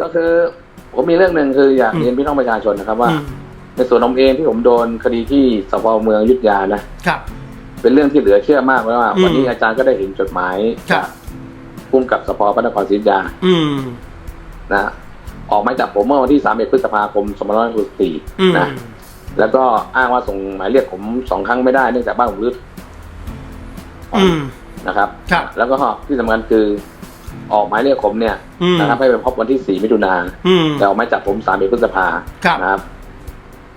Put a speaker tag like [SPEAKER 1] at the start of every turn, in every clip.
[SPEAKER 1] ก็คือผมมีเรื่องหนึ่งคืออยาก
[SPEAKER 2] อืม
[SPEAKER 1] เรียนพี่น้องประชาชนนะครับว่า
[SPEAKER 2] อืม
[SPEAKER 1] ในส่วนผมเองที่ผมโดนคดีที่สพเมืองอยุทธยานะครับ เป็นเรื่องที่เหลือเชื่อมากเพราะว่า
[SPEAKER 2] อืม
[SPEAKER 1] วันนี้อาจารย์ก็ได้เห็นจดหมาย
[SPEAKER 2] ครับ
[SPEAKER 1] พุ่มกับสพพระนครศรีอยุธยา
[SPEAKER 2] อืม
[SPEAKER 1] นะออกหมายจับผมเมื่อวันที่31พฤษภาคม
[SPEAKER 2] อืม
[SPEAKER 1] 2564นะแล้วก็อ้างว่าส่งหมายเรียกผมสองครั้งไม่ได้เนื่องจากบ้านผมรื้อ
[SPEAKER 2] อืม
[SPEAKER 1] นะครับ
[SPEAKER 2] ครับ
[SPEAKER 1] แล้วก็ที่สำคัญคือ ออกหมายเรียกผมเนี่ย
[SPEAKER 2] อืม
[SPEAKER 1] นะครับให้ไปพบวันที่4มิถุนา
[SPEAKER 2] อืม
[SPEAKER 1] แต่ออกหมายจับผม3พฤษภา
[SPEAKER 2] ครับ
[SPEAKER 1] นะครับ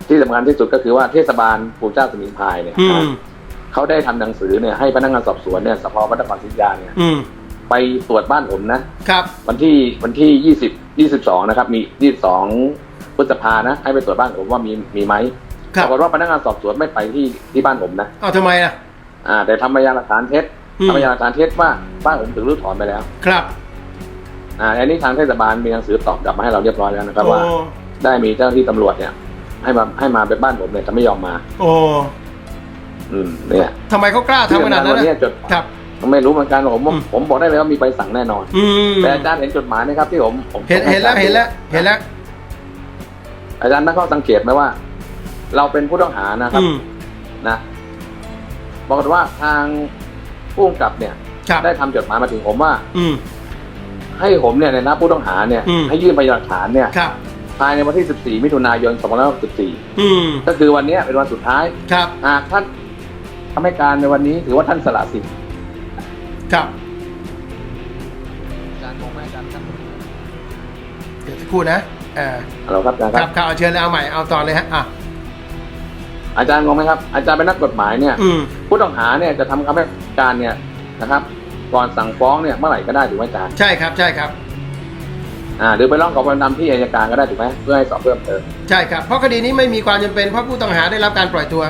[SPEAKER 1] ที่สำคัญที่สุดก็คือว่าเทศบาลปู่เจ้าสมิงพรายเนี่ย
[SPEAKER 2] อื
[SPEAKER 1] นะ
[SPEAKER 2] ม
[SPEAKER 1] เขาได้ทำหนังสือเนี่ยให้พนักงานสอบสวนเนี่ยสพพระนครศรีอยุธยาเนี่ย
[SPEAKER 2] อืม
[SPEAKER 1] ไปตรวจบ้านผมนะ
[SPEAKER 2] ครับ
[SPEAKER 1] วันที่วันที่ยี่สิบยี่สิบสองนะครับ มียี่สิบสองพฤษภานะ ให้ไปตรวจบ้านผมว่ามีมีไหม
[SPEAKER 2] ครั
[SPEAKER 1] ป
[SPEAKER 2] บ
[SPEAKER 1] รากฏว่าพนักงานสอบสวนไม่ไปที่ที่บ้านผมนะ
[SPEAKER 2] เอาทำไมอะ
[SPEAKER 1] อ่า แต่ทำพยานหลักฐานเท็จ
[SPEAKER 2] อืม
[SPEAKER 1] ทำพยานหลักฐานเท็จว่าบ้านผมถูกรื้อถอนไปแล้ว
[SPEAKER 2] ครับ
[SPEAKER 1] อ่าอันนี้ทางเทศบาลมีหนังสือตอบกลับมาให้เราเรียบร้อยแล้วนะครับ
[SPEAKER 2] โอ้
[SPEAKER 1] ว่า ได้มีเจ้าหน้าที่ตำรวจเนี่ย ให้มาให้มาไปบ้านผมเนี่ยจะไม่ยอมมา
[SPEAKER 2] โอ้
[SPEAKER 1] อืมเนี่ย
[SPEAKER 2] ทำไมเขากล้าทำขนาดนั้น
[SPEAKER 1] วันี้
[SPEAKER 2] นะ
[SPEAKER 1] จด
[SPEAKER 2] ครับ
[SPEAKER 1] ไม่รู้เหมือนกันผม
[SPEAKER 2] อืม
[SPEAKER 1] ผมบอกได้เลยว่ามีใบสั่งแน่นอน
[SPEAKER 2] อืม
[SPEAKER 1] แต่อาจารย์เห็นจดหมายนะครับที่ผมผม
[SPEAKER 2] เห็นเห็นแล้วเห็นแล้วเห็นแล้ว
[SPEAKER 1] อาจารย์ตั้งข้อสังเกตไหมว่า เราเป็นผู้ต้องหานะครับ
[SPEAKER 2] อืม
[SPEAKER 1] นะบอกฏว่าทาง ผู้กำกับเนี่ย
[SPEAKER 2] ครับ
[SPEAKER 1] ได้ทำจดหมายมาถึงผมว่า
[SPEAKER 2] อืม
[SPEAKER 1] ให้ผมเนี่ยในหน้าผู้ต้องหาเนี่ย
[SPEAKER 2] อืม
[SPEAKER 1] ให้ยื่นพยานหลักฐานเนี่ย
[SPEAKER 2] ครับ
[SPEAKER 1] ภายในวันที่ 14 มิถุนายน 2564
[SPEAKER 2] อืม
[SPEAKER 1] ก็คือวันเนี้ยเป็นวันสุดท้าย
[SPEAKER 2] ครับ
[SPEAKER 1] หากท่านทำให้การในวันนี้ถือว่าท่านสละสิทธิ์
[SPEAKER 2] ครับ
[SPEAKER 1] อาจารย์คงไม่อาจารย์ครับ
[SPEAKER 2] เดี๋ยวสักครู่นะอ่า
[SPEAKER 1] ฮัลโหลครับอาจารย์
[SPEAKER 2] ค
[SPEAKER 1] ค
[SPEAKER 2] รั
[SPEAKER 1] รั
[SPEAKER 2] บบครับเอาเชิญเลยเอาใหม่ เอาต่อเลยฮะ อะ
[SPEAKER 1] อาจารย์งงไหมครับอาจารย์เป็นนักกฎหมายเนี่ย
[SPEAKER 2] อืม
[SPEAKER 1] ผู้ต้องหาเนี่ยจะทำคำให้ การเนี่ยนะครับ ก่อนสั่งฟ้องเนี่ยเมื่อไหร่ก็ได้ถูกไหมอาจารย์
[SPEAKER 2] ใช่ครับใช่ครับ
[SPEAKER 1] อ่าหรือไปร้องขอความเป็นธรรมที่อัยการก็ได้ถูกไหมเพื่อให้สอบเพิ่มเติม
[SPEAKER 2] ใช่ครับ เพราะคดีนี้ไม่มีความจำเป็นเพราะผู้ต้องหาได้รับการปล่อยตัว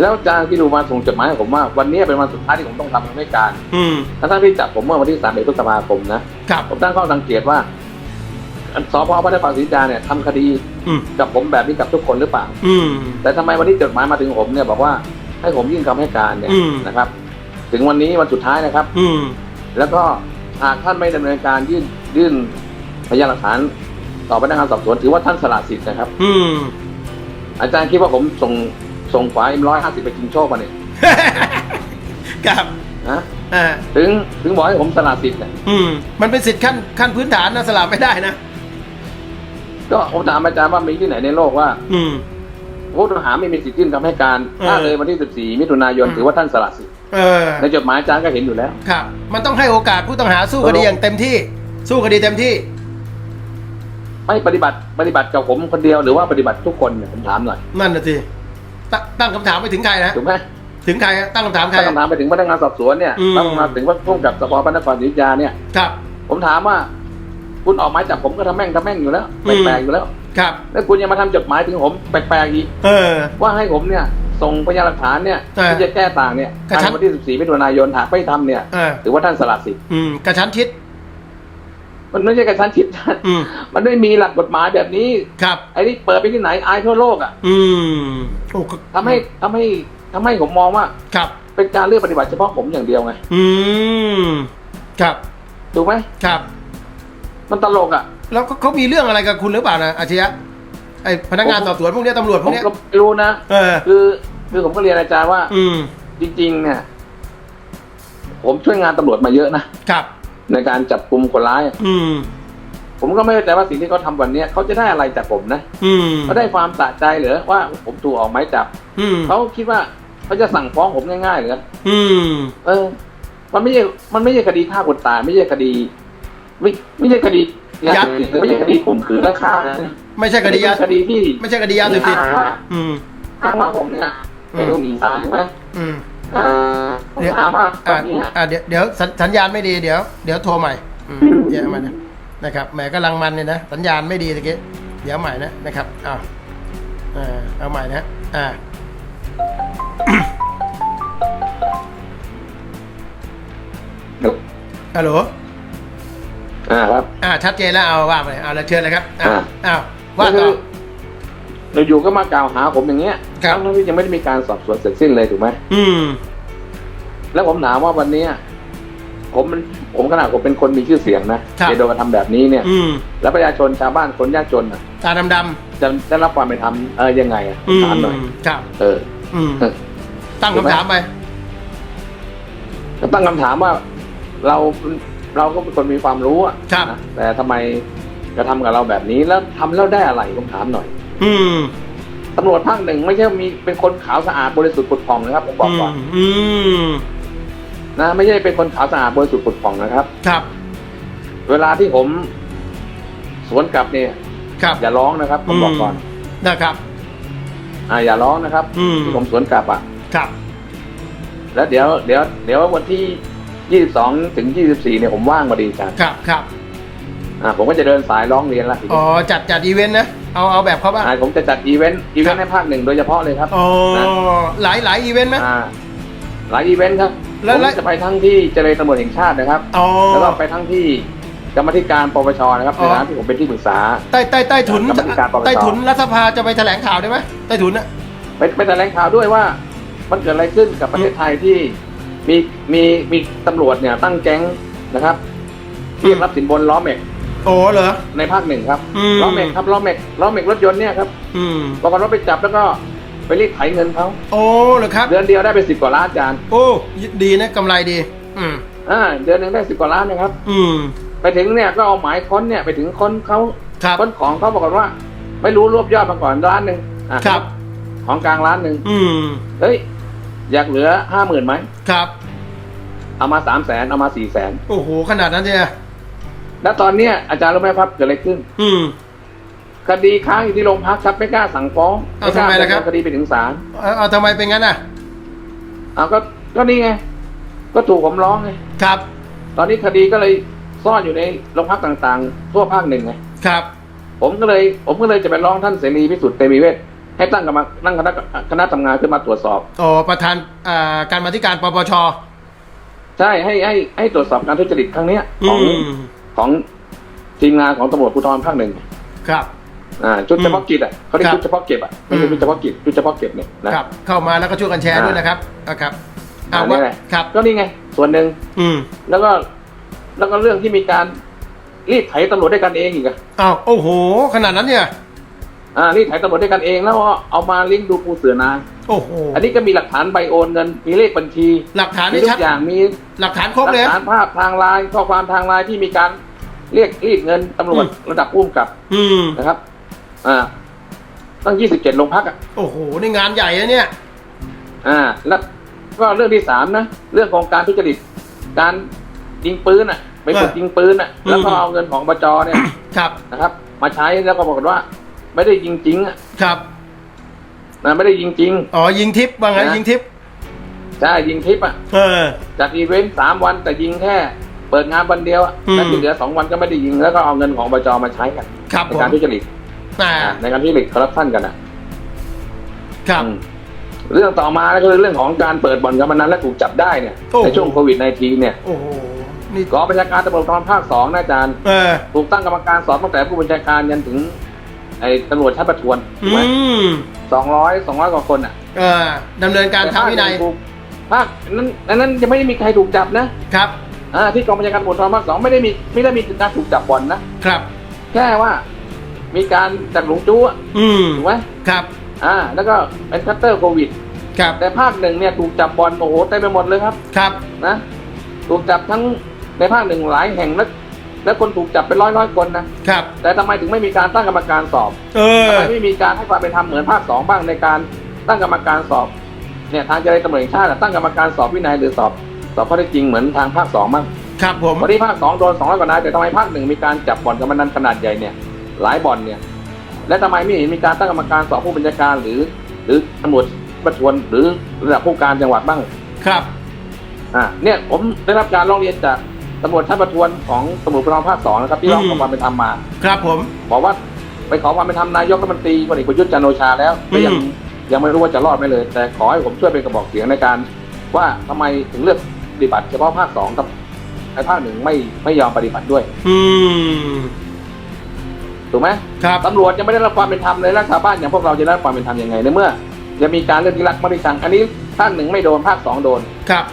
[SPEAKER 1] แล้วอาจารย์ที่ดูมาส่งจดหมายให้ผมว่าวันนี้เป็นวันสุดท้ายที่ผมต้องทำคำให้การ
[SPEAKER 2] อืม
[SPEAKER 1] ทั้งๆที่จับผมเมื่อวันที่3พฤษภาคมนะครับ ผมตั้งข้อสังเกตว่าสพพระนครศรีอยุธยาเนี่ยทำคดี
[SPEAKER 2] อืม
[SPEAKER 1] กับผมแบบนี้กับทุกคนหรือเปล่า
[SPEAKER 2] อืม
[SPEAKER 1] แต่ทำไมวันนี้จดหมายมาถึงผมเนี่ยบอกว่า ให้ผมยื่นคำให้การเนี่ย
[SPEAKER 2] อืม
[SPEAKER 1] นะครับ ถึงวันนี้วันสุดท้ายนะครับ
[SPEAKER 2] อืม
[SPEAKER 1] แล้วก็หากท่านไม่ดำเนินการยื่นยื่นพยานหลักฐานต่อพนักงานสอบสวนถือว่าท่านสละสิทธิ์นะครับ
[SPEAKER 2] อืม
[SPEAKER 1] อาจารย์คิดว่าผมส่งส่งฝาเอ็มร้อยห้าสิบไปชิงโชคมาเนี่ย
[SPEAKER 2] ครับ
[SPEAKER 1] นะ
[SPEAKER 2] อ่า
[SPEAKER 1] ถึงถึงบอกให้ผมสละสิทธิ์เนี่ย
[SPEAKER 2] อืม มันเป็นสิทธิ์ขั้นขั้นพื้นฐานนะสลับไม่ได้นะ
[SPEAKER 1] ก็ผมถามอาจารย์ว่ามีที่ไหนในโลกว่า
[SPEAKER 2] อืม
[SPEAKER 1] ผู้ต้องหาไม่มีสิทธิ์ยื่นคำให้การ
[SPEAKER 2] เออ
[SPEAKER 1] ถ้าเลยวันที่ 14 มิถุนายน
[SPEAKER 2] อืม
[SPEAKER 1] ถือว่าท่านสละสิทธิ์
[SPEAKER 2] เออ
[SPEAKER 1] ในจดหมายอาจารย์ก็เห็นอยู่แล้ว
[SPEAKER 2] ครับ มันต้องให้โอกาสผู้ต้องหาสู้คดีอย่างเต็มที่ สู้คดีเต็มที่
[SPEAKER 1] ไม่ปฏิบัติปฏิบัติกับผมคนเดียวหรือว่าปฏิบัติทุกคนเนี่ยผมถามหน่อย
[SPEAKER 2] นั่นน่ะสิตตั้งคำถามไปถึงใครนะ
[SPEAKER 1] ถูกไหม
[SPEAKER 2] ถึงใครฮะตั้งคำถามใคร
[SPEAKER 1] ถ้าคำถามไปถึงพนักงานสอบสวนเนี่ย
[SPEAKER 2] อืม
[SPEAKER 1] ต้องมาถึงว่าผู้กำกับสพพระนครศรีอยุธยาเนี่ย
[SPEAKER 2] ครับ
[SPEAKER 1] ผมถามว่า คุณออกหมายจับผมก็ทำแม่งทำแม่งอยู่แล้ว
[SPEAKER 2] อืม
[SPEAKER 1] แปลกๆอยู่แล้ว
[SPEAKER 2] ครับ
[SPEAKER 1] แล้วคุณยังมาทำจดหมายถึงผมแปลกๆอีก
[SPEAKER 2] เออ
[SPEAKER 1] ว่าให้ผมเนี่ย ส่งพยานหลักฐานเนี่ย
[SPEAKER 2] เออ
[SPEAKER 1] ที่จะแก้ต่างเนี่ย
[SPEAKER 2] กระชั้
[SPEAKER 1] ภาย
[SPEAKER 2] น
[SPEAKER 1] ในวันที่14มิถุนายนหากไม่ทำเนี่ย
[SPEAKER 2] เออ
[SPEAKER 1] ถือว่าท่านสละสิทธิ์
[SPEAKER 2] อืม กระชั้นชิด
[SPEAKER 1] มันไม่ใช่กระชั้นชิด
[SPEAKER 2] อืม
[SPEAKER 1] มันไม่มีหลักกฎหมายแบบนี้
[SPEAKER 2] ครับ
[SPEAKER 1] ไอ้นี่เปิดไปที่ไหนอายทั่วโลกอะ
[SPEAKER 2] อืมโอ้ก็
[SPEAKER 1] ทำให้ทำให้ทำให้ผมมองว่า
[SPEAKER 2] ครับ
[SPEAKER 1] เป็นการเลือกปฏิบัติเฉพาะผมอย่างเดียวไง
[SPEAKER 2] อืม ครับ
[SPEAKER 1] ถูกไหม
[SPEAKER 2] ครับ
[SPEAKER 1] มันตลกอะ
[SPEAKER 2] แล้วก็เขามีเรื่องอะไรกับคุณหรือเปล่านะอาชญะไอพนักงาน
[SPEAKER 1] ผม
[SPEAKER 2] สอบสวนพวกเนี้ยตำรวจพ
[SPEAKER 1] ผ
[SPEAKER 2] วก
[SPEAKER 1] ม
[SPEAKER 2] เนี้ย
[SPEAKER 1] ก็ไม่รู้นะ
[SPEAKER 2] เออ
[SPEAKER 1] คือคือผมก็เรียนอาจารย์ว่า
[SPEAKER 2] อืม
[SPEAKER 1] จริง ๆ เนี่ย ผมช่วยงานตำรวจมาเยอะนะ ครับ ในการจับกลุ่มคนร้าย
[SPEAKER 2] อืม
[SPEAKER 1] ผมก็ไม่เข้าใจว่าสิ่งที่เขาทำวันเนี้ยเขาจะได้อะไรจากผมนะ
[SPEAKER 2] อืม
[SPEAKER 1] เขาได้ความสะใจเหรือว่าผมถูกออกหมายจับ
[SPEAKER 2] อืม
[SPEAKER 1] เขาคิดว่าเขาจะสั่งฟ้องผมง่ายๆเหรือ
[SPEAKER 2] อืม
[SPEAKER 1] เออ มันไม่ใช่มันไม่ใช่คดีฆ่าคนตาย ไม่ใช่คดี ไม่ไม่ใช่คดียัดไม่ใช่คดีข่มขืนและฆ่านะ
[SPEAKER 2] ไม่ใช่คดียา
[SPEAKER 1] เป็นคดีที่
[SPEAKER 2] ไม่ใช่คดียาเสพติด
[SPEAKER 1] อ้างว่า
[SPEAKER 2] อืม
[SPEAKER 1] อ้างว่าผมเนี่ยเป็นลูกหนีสารถูกไหม
[SPEAKER 2] อืม
[SPEAKER 1] เอ่อผม
[SPEAKER 2] เดี๋ยว
[SPEAKER 1] ถามว่าตอ
[SPEAKER 2] อ่าน
[SPEAKER 1] นี้เนี่ย
[SPEAKER 2] อ่าเดี๋ยวเดี๋ยวสัญสัญญาณไม่ดีเดี๋ยว เดี๋ยวโทรใหม่อืมเดี๋ยวมานะนะครับแหมกำลังมันเลยนะ สัญญาณไม่ดีตะกี้เดี๋ยวใหม่นะนะครับอ้าวอ่าเอาใหม่นะอ่าฮัลโหล
[SPEAKER 1] อ่าครับ
[SPEAKER 2] อ่าชัดเจนแล้วเอาว่าไปเอาแล้วเชิญเลยครับอ่า
[SPEAKER 1] อ่า
[SPEAKER 2] อ้าวว่าต่อ
[SPEAKER 1] เราอยู่ๆก็มากล่าวหาผมอย่างเงี้ย
[SPEAKER 2] ครับ
[SPEAKER 1] ทั้งที่ยังไม่ได้มีการสอบสวนเสร็จสิ้นเลยถูกไหม
[SPEAKER 2] อืม
[SPEAKER 1] แล้วผมถามว่าวันเนี้ยผมมันผมขนาดผมเป็นคนมีชื่อเสียงนะครับจะโดนกระทำแบบนี้เนี่ย
[SPEAKER 2] อืม
[SPEAKER 1] แล้วประชาชนชาวบ้านคนยากจนน่ะ
[SPEAKER 2] ตาดำ
[SPEAKER 1] จะได้รับความเป็นธรรมเออยังไงอะ
[SPEAKER 2] ๆอืม
[SPEAKER 1] ถามหน่อย
[SPEAKER 2] ครับ
[SPEAKER 1] เออ
[SPEAKER 2] อืม
[SPEAKER 1] เออ
[SPEAKER 2] ตั้งคำถามไป
[SPEAKER 1] ก็ตั้งคำถามว่าเรา เราก็เป็นคนมีความรู้อะ
[SPEAKER 2] ครับ
[SPEAKER 1] นะแต่ทำไมจะทำกับเราแบบนี้แล้วทำแล้วได้อะไรผมถามหน่อย
[SPEAKER 2] อืม
[SPEAKER 1] ตำรวจภาคหนึ่งไม่ใช่มีเป็นคนขาวสะอาดบริสุทธิ์ผุดผ่องนะครับผมบอกก่อน
[SPEAKER 2] อืม
[SPEAKER 1] นะไม่ใช่เป็นคนขาวสะอาดบริสุทธิ์ผุดผ่องนะครับ
[SPEAKER 2] ครับ
[SPEAKER 1] เวลาที่ผมสวนกลับเนี่ย
[SPEAKER 2] ครับ
[SPEAKER 1] อย่าร้องนะครับผมบอกก่อน
[SPEAKER 2] นะครับ
[SPEAKER 1] อ่าอย่าร้องนะครับ
[SPEAKER 2] อืม
[SPEAKER 1] ที่ผมสวนกลับอะ
[SPEAKER 2] ครับ
[SPEAKER 1] แล้วเดี๋ยวเดี๋ยวเดี๋ยววันที่ 22ถึง24เนี่ยผมว่างพอดีอาจารย์
[SPEAKER 2] ครับครับ
[SPEAKER 1] อ่าผมก็จะเดินสายร้องเรียนละ
[SPEAKER 2] อ๋อจัดจัดอีเวนต์นะเอาเอาแบบเขาบ้าง
[SPEAKER 1] อ่าผมจะจัดอีเวนต์อีเวนต์ให้ภาคหนึ่งโดยเฉพาะเลยครับ
[SPEAKER 2] อ๋อ
[SPEAKER 1] นะ
[SPEAKER 2] หลายหลายอีเวนต์ไหม
[SPEAKER 1] อ่าหลายอีเวนต์ครับ
[SPEAKER 2] แล้ว
[SPEAKER 1] ผม
[SPEAKER 2] แล้ว
[SPEAKER 1] จะไปทั้งที่เจริญตำรวจแห่งชาตินะครับ
[SPEAKER 2] อ๋อ
[SPEAKER 1] แล้วก็ไปทั้งที่กรรมาธิการปปชนะครับ
[SPEAKER 2] อ๋
[SPEAKER 1] ใน
[SPEAKER 2] อ
[SPEAKER 1] ฐานะที่ผมเป็นที่ปรึกษา
[SPEAKER 2] ใต้ใต้ใต้ถุน
[SPEAKER 1] กรรมาธิการปปช
[SPEAKER 2] ใต้ถุนรัฐสภาจะไปแถลงข่าวได้ไหมใต้ถุนน่ะ
[SPEAKER 1] ไปไปแถลงข่าวด้วยว่า มันเกิดอะไรขึ้นกับประเทศไทยที่ มีมีมีตำรวจเนี่ยตั้งแก๊งนะครับเรียกรับสินบนล้อเมก
[SPEAKER 2] โอ้เหรอ
[SPEAKER 1] ในภาคหนึ่งครับ
[SPEAKER 2] อืม
[SPEAKER 1] ล้อเมกครับล้อเมกล้อเมกรถยนต์เนี่ยครับ
[SPEAKER 2] อืม
[SPEAKER 1] ปรากฏว่าไปจับแล้วก็ไปเรียกไถเงินเขา
[SPEAKER 2] โอ้เหรอครับ
[SPEAKER 1] เดือนเดียวได้ไปสิบกว่าล้านอาจารย์
[SPEAKER 2] โอ้ดีนะกำไรดี อืม
[SPEAKER 1] อ่าเดือนหนึ่งได้สิบกว่าล้านนะครับ
[SPEAKER 2] อืม
[SPEAKER 1] ไปถึงเนี่ยก็เอาหมายค้นเนี่ยไปถึงค้นเขา
[SPEAKER 2] ครับ
[SPEAKER 1] ค้นของเขาบอกฏว่า ไม่รู้รวบยอดมาก่อนล้านหนึ่งอะ
[SPEAKER 2] ครับ
[SPEAKER 1] ของกลางล้านหนึ่ง
[SPEAKER 2] อืม
[SPEAKER 1] เฮ้ยอยากเหลือห้าหมื่นไหม
[SPEAKER 2] ครับ
[SPEAKER 1] เอามาสามแสนเอามาสี่แสน
[SPEAKER 2] โอ้โห ขนาดนั้นเลยอะ
[SPEAKER 1] แล้วตอนเนี้ยอาจารย์รู้ไหมครับเกิดอะไรขึ้น
[SPEAKER 2] อืม
[SPEAKER 1] คดีค้างอยู่ที่โรงพักครับไม่กล้าสั่งฟ้อง
[SPEAKER 2] เอา
[SPEAKER 1] กล้า
[SPEAKER 2] ทำไมล่ะครับ
[SPEAKER 1] ดำเนินคดีไปถึงศาล
[SPEAKER 2] เอาเอาทำไมเป็นงั้นอะ
[SPEAKER 1] เอาก็ก็นี่ไง ก็ถูกผมร้องไง
[SPEAKER 2] ครับ
[SPEAKER 1] ตอนนี้คดีก็เลยซ่อนอยู่ในโรงพักต่างๆ ทั่วภาคหนึ่งไง
[SPEAKER 2] ครับ
[SPEAKER 1] ผมก็เลยผมก็เลยจะไปร้องท่านเสรีพิสุทธิ์เตมีเวทให้ตั้งกรรมตั้งคณะคณะทำงานขึ้นมาตรวจสอบ
[SPEAKER 2] อ๋อ ประธานอ่าการมาธิการปปช
[SPEAKER 1] ใช่ให้ให้ให้ตรวจสอบการทุจริตครั้งเนี้ย
[SPEAKER 2] อื
[SPEAKER 1] ของ
[SPEAKER 2] ม
[SPEAKER 1] ของทีมงานของตำรวจภูธรภาคหนึ่ง
[SPEAKER 2] ครับ
[SPEAKER 1] อ่าชุดเฉพาะกิจอะเขาเรียก
[SPEAKER 2] ครับ
[SPEAKER 1] ชุดเฉพาะเก็บอะไม่ใช่
[SPEAKER 2] อืม
[SPEAKER 1] ชุดเฉพาะกิจชุดเฉพาะเก็บเนี่ยนะ ครับ
[SPEAKER 2] เข้ามาแล้วก็ช่วยกันแชร์
[SPEAKER 1] อ่า
[SPEAKER 2] ด้วยนะครับอะครับ
[SPEAKER 1] อ่า
[SPEAKER 2] เอาว่า
[SPEAKER 1] นี่แหละ
[SPEAKER 2] ครับ
[SPEAKER 1] ก็นี่ไง ส่วนหนึ่ง
[SPEAKER 2] อืม
[SPEAKER 1] แล้วก็แล้วก็เรื่องที่มีการรีดไถตำรวจด้วยกันเองอีกอะ
[SPEAKER 2] อ้าวโอ้โห ขนาดนั้นเนี่ย
[SPEAKER 1] อ่ารีดไถตำรวจด้วยกันเองแล้วก็เอามาลิงก์ดูปูเสือนาย
[SPEAKER 2] โอ้โห
[SPEAKER 1] อันนี้ก็มีหลักฐานใบโอนเงินมีเลขบัญชี
[SPEAKER 2] หลักฐาน
[SPEAKER 1] มี
[SPEAKER 2] นี่
[SPEAKER 1] ทุ
[SPEAKER 2] ชัด
[SPEAKER 1] กอย่างมี
[SPEAKER 2] หลักฐานครบ
[SPEAKER 1] หลั
[SPEAKER 2] เลย
[SPEAKER 1] ฐานภาพทางไลน์ข้อความทางไลน์ที่มีการเรียกรีดเงินตำรวจ
[SPEAKER 2] อืม
[SPEAKER 1] ระดับผู้กำกับ
[SPEAKER 2] อืม
[SPEAKER 1] นะครับ อ่า ตั้งยี่สิบเจ็ดโรงพักอะ
[SPEAKER 2] โอ้โหนี่งานใหญ่นะเนี่ย
[SPEAKER 1] อ่า แล้วก็เรื่องที่สามนะเรื่องของการทุจริตการยิงปืนอะ ไปฝึก
[SPEAKER 2] เออ
[SPEAKER 1] ยิงปืนอะ แล้วก็
[SPEAKER 2] อืม
[SPEAKER 1] เอาเงินของบจเนี่ย
[SPEAKER 2] ครับ
[SPEAKER 1] นะครับ มาใช้แล้วก็บอกฏว่า ไม่ได้ยิงจริงอะ
[SPEAKER 2] ครับ
[SPEAKER 1] นะไม่ได้ยิงจริง
[SPEAKER 2] อ๋อยิงทิปว่างั้น
[SPEAKER 1] นะ
[SPEAKER 2] ยิงทิป
[SPEAKER 1] ใช่ยิงทิปอะ
[SPEAKER 2] เออ
[SPEAKER 1] จัดอีเวนต์สามวันแต่ยิงแค่ เปิดงานวันเดียวอะ
[SPEAKER 2] อืม
[SPEAKER 1] แล้วที่เหลือสองวันก็ไม่ได้ยิงแล้วก็เอาเงินของบจมาใช้กัน
[SPEAKER 2] ครับ
[SPEAKER 1] ใน
[SPEAKER 2] ผม
[SPEAKER 1] การทุจริต
[SPEAKER 2] อ่า
[SPEAKER 1] อ่าในการทุจริตคอร์รัปชันกันอะ
[SPEAKER 2] ครับ
[SPEAKER 1] อืมเรื่องต่อมาก็คือเรื่องของการเปิดบ่อนการพนันและถูกจับได้เนี่ย
[SPEAKER 2] โอ้โห
[SPEAKER 1] ในช่วงโควิด -19 เนี่ย
[SPEAKER 2] โอ้โหนี่
[SPEAKER 1] กองบัญชาการตำรวจภูธรภาคสองนะอาจารย์
[SPEAKER 2] เออ
[SPEAKER 1] ถูกตั้งกรรมการสอบตั้งแต่ผู้บัญชาการยันถึง ไอ้ตำรวจชั้นประทวนถู
[SPEAKER 2] อื
[SPEAKER 1] กไหม
[SPEAKER 2] ม
[SPEAKER 1] สองร้อยสองร้อยกว่าคนอะ
[SPEAKER 2] เออดำเนินการทางวินัย
[SPEAKER 1] แต่ภคหถูกภาคนั้นอันนั้นยังไม่ได้มีใครถูกจับนะครับ อ่าที่กองบัญชาการตำรวจภูธรภาคสองไม่ได้มีไม่ได้มีการถูกจับบ่อนนะครับ แค่ว่ามีการจัดหลงจู้อะ
[SPEAKER 2] อืม
[SPEAKER 1] ถูกไหม
[SPEAKER 2] ครับ
[SPEAKER 1] อ่า แล้วก็เป็นคัตเตอร์โควิด
[SPEAKER 2] ครับ
[SPEAKER 1] แต่ภาคหนึ่งเนี่ยถูกจับบอลโอ้โหเต็มไปหมดเลยครับ
[SPEAKER 2] ครับ
[SPEAKER 1] นะ ถูกจับทั้งในภาคหนึ่งหลายแห่งแล้ว แล้วคนถูกจับเป็นร้อยร้อยๆคนนะครับ แต่ทำไมถึงไม่มีการตั้งกรรมการสอบ
[SPEAKER 2] เออ
[SPEAKER 1] ทำไมไม่มีการให้ความเป็นธรรมเหมือนภาคสองบ้างในการตั้งกรรมการสอบ เนี่ยทางเจริญตำรวจแห่งชาติอะตั้งกรรมการสอบวินัยหรือสอบสอบข้อเท็จจริงเหมือนทางภาคสองบ้าง
[SPEAKER 2] ครับผม
[SPEAKER 1] วันนี้ภาคสองโดนสองร้อยกว่านายแต่ทำไมภาคหนึ่งมีการจับบ่อนการพนันขนาดใหญ่เนี่ย หลายบ่อนเนี่ย และทำไมไม่เห็นมีการตั้งกรรมการสอบผู้บัญชาการหรือ หรือตำรวจประทวนหรือระดับผู้การจังหวัดบ้าง
[SPEAKER 2] ครับ
[SPEAKER 1] อ่าเนี่ยผมได้รับการร้องเรียนจาก ตำรวจชั้นประทวนของตำรวจภูธรภาคสองนะครับที่ร้องขอความเป็นธรรมมา
[SPEAKER 2] ครับผม
[SPEAKER 1] บอกว่าไปขอความเป็นธรรมนายกรัฐมนตรีพลเอกประยุทธ์จันทร์โอชาแล้วก็ยัง
[SPEAKER 2] อืม
[SPEAKER 1] ยังไม่รู้ว่าจะรอดไหมเลย แต่ขอให้ผมช่วยเป็นกระบอกเสียงในการ ว่าทำไมถึงเลือกปฏิบัติเฉพาะภาคสองกับไอ้ภาคหนึ่งไม่ไม่ยอมปฏิบัติด้วย
[SPEAKER 2] อืม
[SPEAKER 1] ถูกไหม
[SPEAKER 2] ครับ
[SPEAKER 1] ตำรวจยังไม่ได้รับความเป็นธรรมเลยแล้วชาวบ้านอย่างพวกเราจะได้รับความเป็นธรรมยังไงในเมื่อ จะมีการเลือกที่รักไม่ได้ชังอันนี้ภาคหนึ่งไม่โดนภาคสองโดน
[SPEAKER 2] ครับ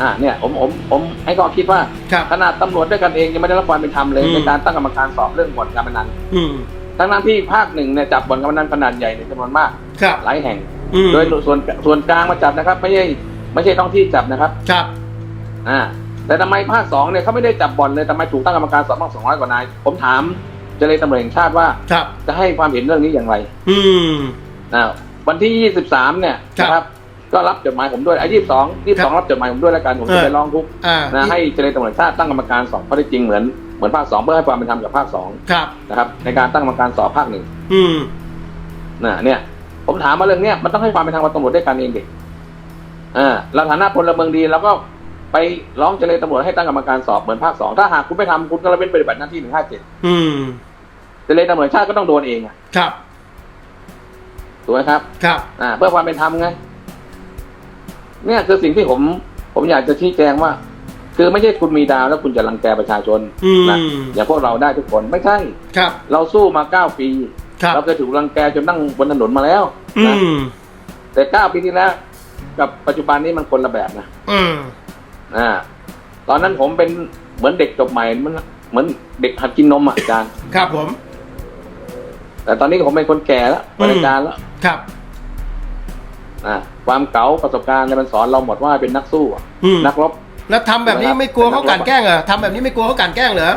[SPEAKER 1] อ่าเนี่ยผมผมผมให้ข้อคิดว่า
[SPEAKER 2] ครับ
[SPEAKER 1] ขนาดตำรวจด้วยกันเองยังไม่ได้รับความเป็นธรรมเลย
[SPEAKER 2] อืม
[SPEAKER 1] ในการตั้งกรรมการสอบเรื่องบ่อนการพนัน
[SPEAKER 2] อืม
[SPEAKER 1] ทั้งนั้นที่ภาคหนึ่งเนี่ยจับบ่อนการพนันขนาดใหญ่ในจำนวนมาก
[SPEAKER 2] ครับ
[SPEAKER 1] หลายแห่ง
[SPEAKER 2] อืม
[SPEAKER 1] โดยส่วนส่วนกลางมาจับนะครับ ไม่ใช่ไม่ใช่ท้องที่จับนะครับ
[SPEAKER 2] ครับ
[SPEAKER 1] อ่าแต่ทำไมภาคสองเนี่ยเขาไม่ได้จับบ่อนเลยทำไมถูกตั้งกรรมการสอบตั้งสองร้อยกว่านายผมถามเจรตำรวจแห่งชาติว่า
[SPEAKER 2] ครับ
[SPEAKER 1] จะให้ความเห็นเรื่องนี้อย่างไร
[SPEAKER 2] อืม
[SPEAKER 1] อ่าวันที่ยี่สิบสามเนี่ย
[SPEAKER 2] ครับ
[SPEAKER 1] นะครับ ก็รับจดหมายผมด้วยไอ้ยี่สิบสองยี่สิบสองรับจดหมายผมด้วยแล้วกันผม
[SPEAKER 2] เอ
[SPEAKER 1] จะ
[SPEAKER 2] อ
[SPEAKER 1] ไปร้องทุกข์
[SPEAKER 2] อ่า
[SPEAKER 1] นะให้เจรตำรวจแห่งชาติตั้งกรรมการสอบข้อเท็จจริงเหมือนเหมือนภาคสองเพื่อให้ความเป็นธรรมกับภาคสอง
[SPEAKER 2] ครับ
[SPEAKER 1] นะครับ ในการตั้งกรรมการสอบภาคหนึ่ง
[SPEAKER 2] อืม
[SPEAKER 1] นะเนี่ย ผมถามมาเรื่องเนี้ยมันต้องให้ความเป็นธรรมกับตำรวจด้วยกันเองเด็กอ่าเราฐานะพลเมืองดีเราก็ไปร้องเจรตำรวจให้ตั้งกรรมการสอบเหมือนภาคสองถ้าหากคุณไม่ทำคุณก็ละเว้นปฏิบัติหน้าที่หนึ่งห้าเจ็ด
[SPEAKER 2] อืม
[SPEAKER 1] เจรตำรวจแห่งชาติก็ต้องโดนเองอะ
[SPEAKER 2] ครับ
[SPEAKER 1] ถูกไหมครับ
[SPEAKER 2] ครับ
[SPEAKER 1] อ่า เพื่อความเป็นธรรมไง เนี่ยคือสิ่งที่ผม ผมอยากจะชี้แจงว่า คือไม่ใช่คุณมีดาวแล้วคุณจะรังแกประชาชน
[SPEAKER 2] อืม
[SPEAKER 1] นะอย่างพวกเราได้ทุกคนไม่ใช่
[SPEAKER 2] ครับ
[SPEAKER 1] เราสู้มาเก้าปี
[SPEAKER 2] ครับ
[SPEAKER 1] เราเคยถูกรังแกจนนั่งบนถนนมาแล้ว
[SPEAKER 2] อื
[SPEAKER 1] นะ
[SPEAKER 2] ม
[SPEAKER 1] แต่เก้าปีที่แล้วกับปัจจุบันนี้มันคนละแบบนะ
[SPEAKER 2] อืม
[SPEAKER 1] อ่า ตอนนั้นผมเป็นเหมือนเด็กจบใหม่เหมือนเหมือนเด็กหัดกินนมอะอาจารย์
[SPEAKER 2] ครับผม
[SPEAKER 1] แต่ตอนนี้ผมเป็นคนแก่แล้ว
[SPEAKER 2] อืม
[SPEAKER 1] เป็นอาจารย์แล้ว
[SPEAKER 2] ครับ
[SPEAKER 1] อ่าความเก๋าประสบการณ์อะไรมันสอนเราหมดว่าเป็นนักสู้อะ
[SPEAKER 2] อืม
[SPEAKER 1] นักรบ
[SPEAKER 2] แล้วทำแบบนี้ไม่กลัวเขากลั่นแกล้งเหรอทำแบบนี้ไม่กลัวเขากลั่นแกล้งเหรอ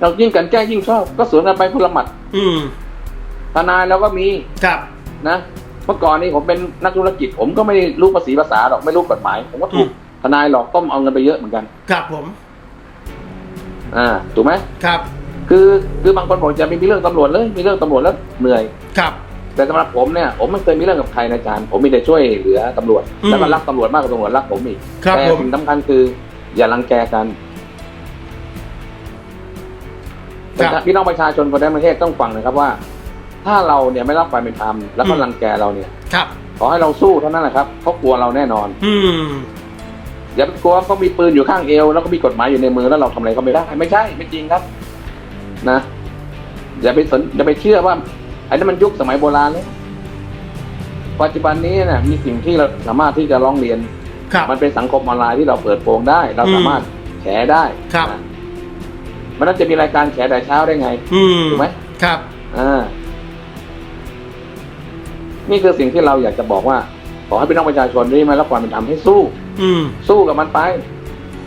[SPEAKER 1] เรายิ่งกันแก้ยิ่งชอบ ก็สวนกันไปคนละหมัด
[SPEAKER 2] อืม
[SPEAKER 1] ทนายเราก็มี
[SPEAKER 2] ครับ
[SPEAKER 1] นะเมื่อก่อนนี้ผมเป็นนักธุรกิจ ผมก็ไม่รู้ภาษีภาษาหรอกไม่รู้กฎหมาย ผมก็ถูก
[SPEAKER 2] อืม
[SPEAKER 1] ทนายหลอกต้มเอาเงินไปเยอะเหมือนกัน
[SPEAKER 2] ครับผม
[SPEAKER 1] อ่าถูกไหม
[SPEAKER 2] ครับ
[SPEAKER 1] คือคือบางคนบอกจะไม่มีเรื่องตำรวจเลยมีเรื่องตำรวจแล้วเหนื่อย
[SPEAKER 2] ครับ
[SPEAKER 1] แต่สำหรับผมเนี่ยผมไม่เคยมีเรื่องกับใครนะอาจารย์ผมมีแต่ช่วยเหลือตำรวจ
[SPEAKER 2] อืม
[SPEAKER 1] แล้วก็รักตำรวจมากกว่าตำรวจรักผมอีก
[SPEAKER 2] ครับ
[SPEAKER 1] แต่
[SPEAKER 2] ผม
[SPEAKER 1] สิ่งสำคัญคือ อย่ารังแกกัน
[SPEAKER 2] ครับ
[SPEAKER 1] แต่พี่น้องประชาชนคนในประเทศต้องฟังนะครับว่า ถ้าเราเนี่ยไม่รับความเป็นธรรมแล้วก็
[SPEAKER 2] อืม
[SPEAKER 1] รังแกเราเนี่ย
[SPEAKER 2] ครับ
[SPEAKER 1] ขอให้เราสู้เท่านั้นแหละครับเขากลัวเราแน่นอน
[SPEAKER 2] อืม
[SPEAKER 1] อย่าไปกลัวเขามีปืนอยู่ข้างเอวแล้วก็มีกฎหมายอยู่ในมือแล้วเราทำอะไรก็ไม่ได้ ไม่ใช่ไม่จริงครับ นะ อย่าไปสนอย่าไปเชื่อว่าไอ้นั่นมันยุคสมัยโบราณเลยปัจจุบันนี้เนี่ยมีสิ่งที่เราสามารถที่จะร้องเรียน
[SPEAKER 2] ครับ
[SPEAKER 1] มันเป็นสังคมออนไลน์ที่เราเปิดโปงได้ เรา
[SPEAKER 2] อืม
[SPEAKER 1] สามารถแฉได้
[SPEAKER 2] ครับ
[SPEAKER 1] นะมันน่าจะมีรายการแฉแต่เช้าได้ไง
[SPEAKER 2] อืม
[SPEAKER 1] ถูกไหม
[SPEAKER 2] ครับ
[SPEAKER 1] อ่า นี่คือสิ่งที่เราอยากจะบอกว่า ขอให้พี่น้องประชาชนที่ไม่รับความเป็นธรรมให้สู้
[SPEAKER 2] อืม
[SPEAKER 1] สู้กับมันไป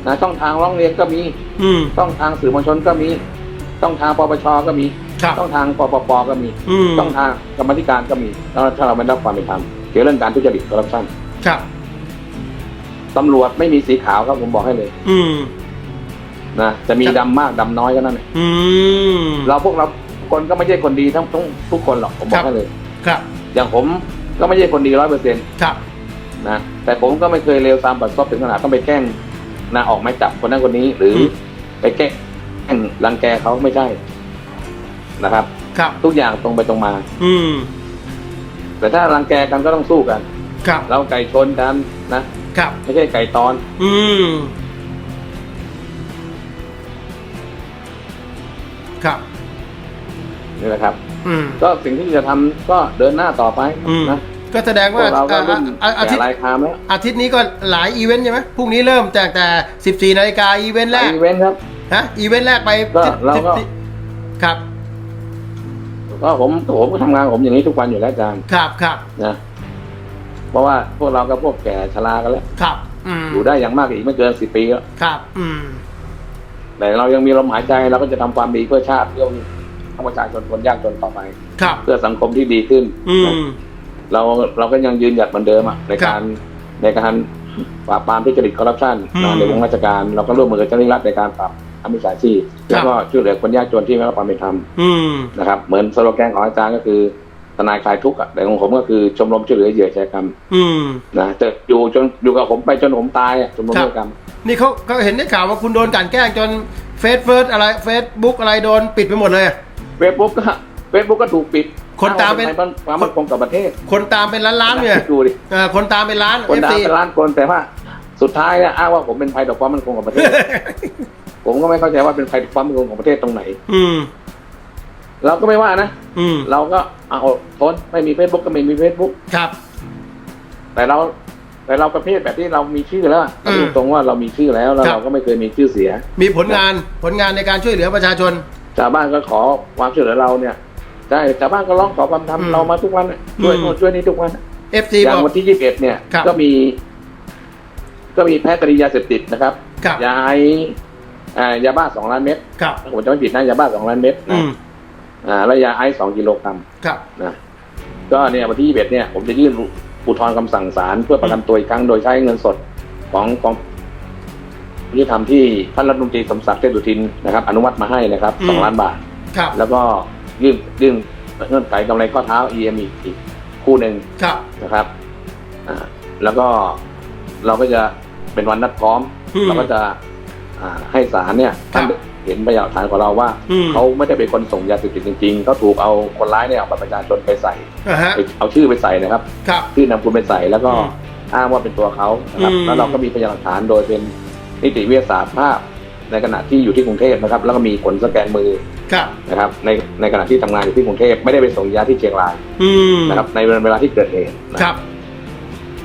[SPEAKER 1] นะช่องทางร้องเรียนก็มี
[SPEAKER 2] อืม
[SPEAKER 1] ช่องทางสื่อมวลชนก็มีช่องทางปปชก็มี
[SPEAKER 2] ครับ
[SPEAKER 1] ช่องทางปปปก็มี
[SPEAKER 2] อืม
[SPEAKER 1] ช่องทางกรรมาธิการก็มีแล้วถ้าเราไม่รับความเป็นธรรมเกี่ยวกับเรื่องการทุจริตคอร์รัปชัน
[SPEAKER 2] ครับ
[SPEAKER 1] ตำรวจไม่มีสีขาวครับผมบอกให้เลย
[SPEAKER 2] อืม
[SPEAKER 1] นะจะมี
[SPEAKER 2] ครับ
[SPEAKER 1] ดำมากดำน้อยก็นั่นแหละ
[SPEAKER 2] อืม
[SPEAKER 1] เราพวกเราทุกคนก็ไม่ใช่คนดีทั้งทั้งทุกคนหรอกผมบอ
[SPEAKER 2] ครั
[SPEAKER 1] ก
[SPEAKER 2] บ
[SPEAKER 1] ให้เลย
[SPEAKER 2] ครับ
[SPEAKER 1] อย่างผมก็ไม่ใช่คนดีร้อยเปอร์เซ็นต์
[SPEAKER 2] ครับ
[SPEAKER 1] นะแต่ผมก็ไม่เคยเลวตามบัตรซบถึงขนาดต้องไปแกล้งนะออกหมายจับคนนั้นคนนี้หรืออ
[SPEAKER 2] ม
[SPEAKER 1] ไปแกล้งรังแกเขาไม่ใช่ นะครับ
[SPEAKER 2] ครับ
[SPEAKER 1] ทุกอย่างตรงไปตรงมา
[SPEAKER 2] อืม
[SPEAKER 1] แต่ถ้ารังแกกันก็ต้องสู้กัน
[SPEAKER 2] ครับ
[SPEAKER 1] เราไก่ชนกันนะครับ ไม่ใช่ไก่ตอน
[SPEAKER 2] อืม ครับ
[SPEAKER 1] นี่แหละครับ
[SPEAKER 2] อืม
[SPEAKER 1] ก็สิ่งที่จะทำก็เดินหน้าต่อไป
[SPEAKER 2] อืม
[SPEAKER 1] นะ
[SPEAKER 2] ก็แสดง
[SPEAKER 1] พ
[SPEAKER 2] ว่าว
[SPEAKER 1] กเราก็
[SPEAKER 2] อ่า
[SPEAKER 1] รุ่น
[SPEAKER 2] อ่าอาทิต
[SPEAKER 1] แก่
[SPEAKER 2] ย์
[SPEAKER 1] รายคามแล้ว
[SPEAKER 2] อาทิตย์นี้ก็หลายอีเวนต์ใช่ไหมพรุ่งนี้เริ่มจากแต่14นาฬิกาอีเวนต์แรก
[SPEAKER 1] อีเวนต์ครับ
[SPEAKER 2] ฮะอีเวนต์แรกไป
[SPEAKER 1] ก็
[SPEAKER 2] สิบ
[SPEAKER 1] เราก็
[SPEAKER 2] สิบครับ
[SPEAKER 1] ก็ผมผมก็ทำงานของผมอย่างนี้ทุกวันอยู่แล้วอาจารย์
[SPEAKER 2] ครับครับ
[SPEAKER 1] นะเพราะว่าพวกเราก็พวกแก่ชรากันแล้ว
[SPEAKER 2] ครับ อืม
[SPEAKER 1] อยู่ได้อย่างมากอีกไม่เกินสิบปีแล้ว
[SPEAKER 2] ครับ อืม
[SPEAKER 1] แต่เรายังมีลมหายใจเราก็จะทำความดีเพื่อชาติเพื่อประชาชนคนยากจนต่อไป
[SPEAKER 2] ครับ
[SPEAKER 1] เพื่อสังคมที่ดีขึ้น
[SPEAKER 2] อื
[SPEAKER 1] นะ
[SPEAKER 2] ม
[SPEAKER 1] เราเราก็ยังยืนหยัดเหมือนเดิมอะใน
[SPEAKER 2] ครับ
[SPEAKER 1] การในการปราบปรามทุจริตคอร์รัปชัน
[SPEAKER 2] อืม
[SPEAKER 1] ในวงราชการ เราก็ร่วมมือกับเจ้าหน้าที่รัฐในการปราบ อามิชาชีพ
[SPEAKER 2] ครับ
[SPEAKER 1] แล้วก็ช่วยเหลือคนยากจนที่ไม่รับความเป็นธรรม
[SPEAKER 2] อืม
[SPEAKER 1] นะครับเหมือนสโลแกนของอาจารย์ก็คือทนายคลายทุกข์อะแต่ของผมก็คือชมรมช่วยเหลือเหยื่ออาชญากรรม
[SPEAKER 2] อืม
[SPEAKER 1] นะจะอยู่จนอยู่กับผมไปจนผมตายอะชมรม
[SPEAKER 2] ครับ
[SPEAKER 1] อาชญากรรม
[SPEAKER 2] นี่เขาเขาเห็นได้ข่าวว่าคุณโดนกลันแกล้งจนเฟซเฟิร์สอะไรเฟซบุ๊กอะไรโดนปิดไปหมดเลย
[SPEAKER 1] เฟซบุ๊กก็เฟซบุ๊กก็ถูกปิด
[SPEAKER 2] คนตามเป็น
[SPEAKER 1] อ้งว่ความมั่นคงกับประเทศ
[SPEAKER 2] คนตามเป็นล้านล้านๆเนี่ย
[SPEAKER 1] ดูดิ
[SPEAKER 2] เออคนตามเป็นล้าน
[SPEAKER 1] คน
[SPEAKER 2] เอฟ
[SPEAKER 1] ตาม
[SPEAKER 2] ซี
[SPEAKER 1] เป็นล้านคนแต่ว่าสุดท้ายเนี่ยอ้างว่าผมเป็นภัยต่อความมั่นคงของประเทศ ผมก็ไม่เข้าใจว่าเป็นภัยต่อความมั่นคงของประเทศตรงไหน
[SPEAKER 2] อืม
[SPEAKER 1] เราก็ไม่ว่านะ
[SPEAKER 2] อืม
[SPEAKER 1] เราก็เอาทนไม่มีเฟซบุ๊กก็ไม่มีเฟซบุ๊ก
[SPEAKER 2] ครับ
[SPEAKER 1] แต่เรา แต่เราประเภทแบบที่เรามีชื่อแล้ว
[SPEAKER 2] อืม
[SPEAKER 1] ตรงๆว่าเรามีชื่อแล้วแล้ว
[SPEAKER 2] ครับ
[SPEAKER 1] เราก็ไม่เคยมีชื่อเสีย
[SPEAKER 2] มีผลงานผลงานในการช่วยเหลือประชาชน
[SPEAKER 1] ชาวบ้านก็ขอความช่วยเหลือเราเนี่ยใช่ชาวบ้านก็ร้องขอความ
[SPEAKER 2] อืม
[SPEAKER 1] ทำเรามาทุกวันน่ะช่วย
[SPEAKER 2] อืม
[SPEAKER 1] โน่นช่วยนี่ทุกวันน่ะ
[SPEAKER 2] FC
[SPEAKER 1] อย่า
[SPEAKER 2] บ
[SPEAKER 1] ง
[SPEAKER 2] อก
[SPEAKER 1] วันที่ยี่สิบเอ็ดเนี่ย
[SPEAKER 2] ครับ
[SPEAKER 1] ก็มี ก็มีแพ้คดียาเสพติดนะครับ
[SPEAKER 2] ครับ
[SPEAKER 1] ยาไออ่ายาบ้าสองล้านเม็ด
[SPEAKER 2] ครับ
[SPEAKER 1] ผมจะไม่ผิดนะยาบ้าสองล้านเม็ด
[SPEAKER 2] อื
[SPEAKER 1] นะ
[SPEAKER 2] ม
[SPEAKER 1] อ่าแล้วยาไอซ์สองกิโลกรัม
[SPEAKER 2] ครับ
[SPEAKER 1] นะก็เนี่ยวันที่ยี่สิบเอ็ดเนี่ยผมจะยื่นอุทธรณ์คำสั่งศาลเพื่อประกันตัวอีกครั้งโดยใช้เงินสดของกองยุติธรรมที่ท่านรัฐมนตรีสมศักดิ์เทพสุทินนะครับ อนุมัติมาให้นะครับสองล้านบาท
[SPEAKER 2] ครับ
[SPEAKER 1] แล้วก็ยื่นยื่นเงื่อนไขกำไรข้อเท้า EM อีกอีกคู่หนึ่ง
[SPEAKER 2] ครับ
[SPEAKER 1] นะครับอ่าแล้วก็เราก็จะเป็นวันนัดพร้อม
[SPEAKER 2] อืม
[SPEAKER 1] เราก็จะอ่า ให้ศาลเนี่ย
[SPEAKER 2] ครับ
[SPEAKER 1] ท่านเห็นพยานหลักฐานของเราว่า
[SPEAKER 2] อืม
[SPEAKER 1] เขาไม่ได้เป็นคนส่งยาเสพติดจริงๆเขาถูกเอาคนร้ายเนี่ยเอาบัตรประชาชนไปใส่
[SPEAKER 2] อ่าฮะ
[SPEAKER 1] ไปเอาชื่อไปใส่นะครับ
[SPEAKER 2] ครับ
[SPEAKER 1] ชื่อนามคุณไปใส่แล้วก็
[SPEAKER 2] อืม
[SPEAKER 1] อ้างว่าเป็นตัวเขานะครับ
[SPEAKER 2] อืม
[SPEAKER 1] แล้วเราก็มีพยานหลักฐานโดยเป็นนิติวิทยาศาสตร์ภาพในขณะที่อยู่ที่กรุงเทพนะครับ แล้วก็มีผลสแกนมือ
[SPEAKER 2] ครับ
[SPEAKER 1] นะครับ ในในขณะที่ทำงานอยู่ที่กรุงเทพไม่ได้ไปส่งยาที่เชียงราย
[SPEAKER 2] อืม
[SPEAKER 1] นะครับ ในเวลาที่เกิดเหตุนะครับ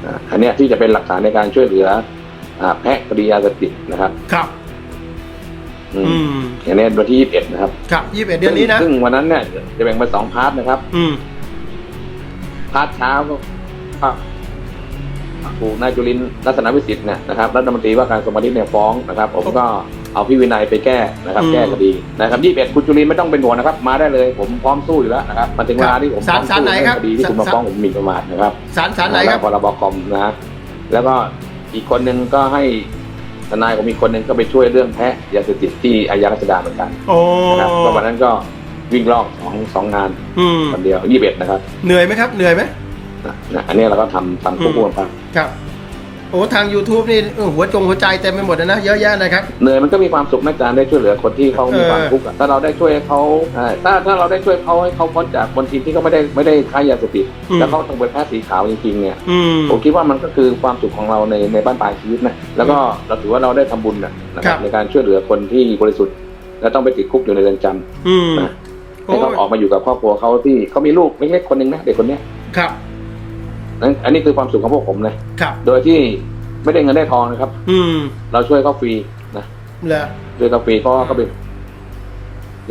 [SPEAKER 1] อ่าอันเนี้ยที่จะเป็นหลักฐานในการช่วยเหลืออ่าแพะคดียาเสพติดนะครับ
[SPEAKER 2] ครับ
[SPEAKER 1] อืม
[SPEAKER 2] อืม
[SPEAKER 1] อย่างนี้วันที่ยี่สิบเอ็ดนะครับ
[SPEAKER 2] ครับยี่สิบเอ็ดเดือนนี้นะ
[SPEAKER 1] ซึ่งวันนั้นเนี่ยจะแบ่งเป็นสองพาร์ทนะครับ
[SPEAKER 2] อืม
[SPEAKER 1] พาร์ทเช้าก็ก็ถูกนายจุลินทร์ลักษณะวิสิทธิ์เนี่ยนะครับรัฐมนตรีว่าการกระทรวงพาณิชย์เนี่ยฟ้องนะครับ ผมก็เอาพี่วินัยไปแก้นะครับ
[SPEAKER 2] อืม
[SPEAKER 1] แก้คดีนะครับยี่สิบเอ็ดคุณจุลินทร์ไม่ต้องเป็นห่วงนะครับ มาได้เลย ผมพร้อมสู้อยู่แล้วนะครับมาถึงเวลาที่ผมพ
[SPEAKER 2] ศา
[SPEAKER 1] ร้
[SPEAKER 2] ล
[SPEAKER 1] อม
[SPEAKER 2] ศาล
[SPEAKER 1] สู้
[SPEAKER 2] ไหน
[SPEAKER 1] ใน
[SPEAKER 2] ครับ
[SPEAKER 1] คดีที่คุณมา
[SPEAKER 2] ศาล
[SPEAKER 1] ฟ้องผมหมิ่นประมาทนะครับ
[SPEAKER 2] ศาลศาลไหนครับ
[SPEAKER 1] พรบคอมนะแล้วก็อีกคนหนึ่งก็ให้ ทนายผมอีกคนหนึ่งก็ไปช่วยเรื่องแพะยาเสพติดที่อายารัชดาเหมือนกัน
[SPEAKER 2] โอ้
[SPEAKER 1] นะครับก็วันนั้นก็วิ่งรอบสองสองงาน
[SPEAKER 2] อืม
[SPEAKER 1] วันเดียวยี่สิบเอ็ดนะครับ
[SPEAKER 2] เหนื่อยไหมครับ เหนื่อยไหม
[SPEAKER 1] นะนะอันนี้เราก็ทำทำควบคู่กันไป
[SPEAKER 2] ครับ โอ้ทาง YouTube นี่เออหัวจงหัวใจเต็มไปหมดเลยนะเยอะแยะนะครับ
[SPEAKER 1] เหนื่อยมันก็มีความสุขนะอาจารย์ได้ช่วยเหลือคนที่เขามี
[SPEAKER 2] เออ
[SPEAKER 1] ความทุกข์อะถ้าเราได้ช่วยเขาเอ่อถ้าถ้าเราได้ช่วยเขาให้เขาพ้นจากคนทีที่เขาไม่ได้ไม่ได้ค้ายาเสพติดแล้วเขาต้องเป็นแพทย์สีขาวจริงๆเนี่ย
[SPEAKER 2] อืม
[SPEAKER 1] ผมคิดว่ามันก็คือความสุขของเราในในบ้านปลายชีวิตนะแล้วก็เราถือว่าเราได้ทำบุญนะนะค
[SPEAKER 2] ครั
[SPEAKER 1] รับ บในการช่วยเหลือคนที่บริสุทธิ์ และต้องไปติดคุกอยู่ในเรือนจำ
[SPEAKER 2] อืม
[SPEAKER 1] นะ
[SPEAKER 2] โอ้
[SPEAKER 1] ให้เขาออกมาอยู่กับครอบครัวเขาที่เขามีลูกเล็กๆคนหนึ่งนะเด็กคนเนี้ย
[SPEAKER 2] ครับ
[SPEAKER 1] นั่นอันนี้คือความสุขของพวกผมเลย
[SPEAKER 2] ครับ
[SPEAKER 1] โดยที่ไม่ได้เงินได้ทองนะครับ
[SPEAKER 2] อืม
[SPEAKER 1] เราช่วยเขาฟรีนะ
[SPEAKER 2] เหรอ
[SPEAKER 1] ช่วยเขาฟรีเพราะว่าเขาเป็น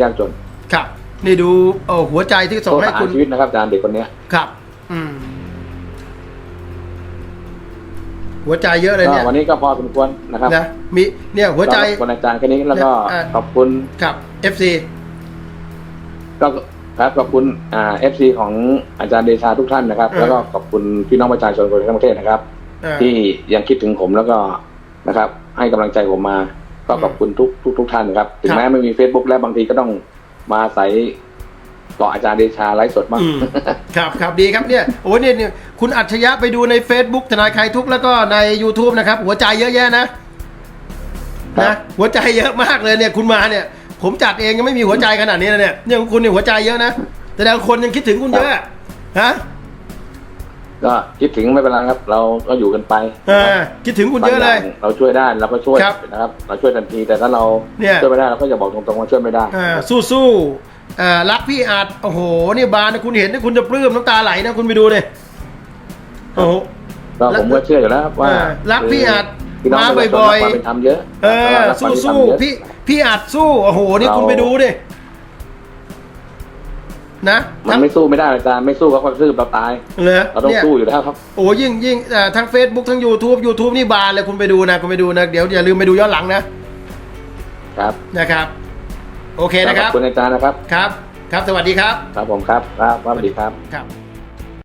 [SPEAKER 1] ยากจน
[SPEAKER 2] ครับ นี่ดูโอ้หัวใจที่ส่ง
[SPEAKER 1] โทษ
[SPEAKER 2] ให้
[SPEAKER 1] ประหา
[SPEAKER 2] คุ
[SPEAKER 1] ร
[SPEAKER 2] ณ
[SPEAKER 1] ชีวิตนะครับอาจารย์เด็กคนเนี้ย
[SPEAKER 2] ครับ อืม หัวใจเยอะเลย
[SPEAKER 1] ก็
[SPEAKER 2] เนี่ย
[SPEAKER 1] วันนี้ก็พอสมควรนะครับ
[SPEAKER 2] นะมีเนี่ยหัวใจ
[SPEAKER 1] ก็รบกวนอาจารย์แค่นี้แล้วก็
[SPEAKER 2] อ่า
[SPEAKER 1] ขอบคุณ
[SPEAKER 2] ครับ FC
[SPEAKER 1] ก็ ครับขอบคุณอ่าเอฟซีของอาจารย์เดชาทุกท่านนะครับ
[SPEAKER 2] เออ
[SPEAKER 1] แล้วก็ขอบคุณพี่น้องประชาชนคนทั้งประเทศนะครับ
[SPEAKER 2] เอ่อ
[SPEAKER 1] ที่ยังคิดถึงผมแล้วก็นะครับ ให้กำลังใจผมมา ก็ขอบคุณทุกทุกทุกท่านนะครับ ถึง
[SPEAKER 2] ครับ
[SPEAKER 1] แม้ไม่มี Facebook แล้วบางทีก็ต้องมาใส่เกาะอาจารย์เดชาไลฟ์สดบ้าง
[SPEAKER 2] อืมครับครับดีครับเนี่ยโอ้เนี่ยเนี่ยคุณอัจฉริยะไปดูใน Facebook ทนายใครทุกข์แล้วก็ใน YouTube นะครับ หัวใจเยอะแยะนะนะหัวใจเยอะมากเลยเนี่ยคุณมาเนี่ย ผมจัดเองยังไม่มีหัวใจขนาดนี้เลยเนี่ยเนี่ยของคุณเนี่ยหัวใจเยอะนะแต่แล้วาคนยังคิดถึงคุณเยอะฮะ
[SPEAKER 1] ก็คิดถึงไม่เป็นไรครับ เราก็อยู่กันไป
[SPEAKER 2] เออคิดถึงคุณเยอะเลย
[SPEAKER 1] บางางเราช่วยได้เราก็ช่วย
[SPEAKER 2] ครับ
[SPEAKER 1] นะครับ เราช่วยทันทีแต่ถ้าเรา
[SPEAKER 2] เนี่ย
[SPEAKER 1] ช่วยไม่ได้เราก็จะบอกตรงๆว่าช่วยไม่ได้
[SPEAKER 2] อ่าสู้สู้ๆอ่ารักพี่อาจโอ้โหนี่บานนะคุณเห็นนะคุณจะปลื้มน้ำตาไหลนะคุณไปดูเนี่ยโอ้โห
[SPEAKER 1] ก็ผมก็เชื่ออยู่แล้วครับว่า
[SPEAKER 2] เออรักพี่อาจ
[SPEAKER 1] พี่น้อง
[SPEAKER 2] มา
[SPEAKER 1] ประชชน
[SPEAKER 2] บ่อยๆ
[SPEAKER 1] รักความเป็นธรรมเยอะ
[SPEAKER 2] เออ
[SPEAKER 1] รักควา
[SPEAKER 2] สู้
[SPEAKER 1] มเป็นธรรมเยอะ
[SPEAKER 2] สู้พี่ พี่อาจสู้ โอ้โห นี่
[SPEAKER 1] เรา
[SPEAKER 2] คุณไปดูดิ นะ
[SPEAKER 1] มันไม่สู้ไม่ได้อาจารย์ไม่สู้ก็กระทืบเราตาย
[SPEAKER 2] เหรอ
[SPEAKER 1] เราต้อง
[SPEAKER 2] เนี่ย
[SPEAKER 1] สู้อยู่แล้วครับ
[SPEAKER 2] โอ้ยิ่งยิ่งเอ่อทั้ง Facebook ทั้ง YouTube YouTube นี่บานเลยคุณไปดูนะ คุณไปดูนะ เดี๋ยวอย่าลืมไปดูย้อนหลังนะ ครับนะครับ โอเคนะค
[SPEAKER 1] ข
[SPEAKER 2] รั
[SPEAKER 1] อ
[SPEAKER 2] บบ
[SPEAKER 1] คุณอาจารย์นะครับ
[SPEAKER 2] ครับ ครับ สวัสดีครับ
[SPEAKER 1] ครับผมครับ ครับสวัสดีครับ
[SPEAKER 2] ครับ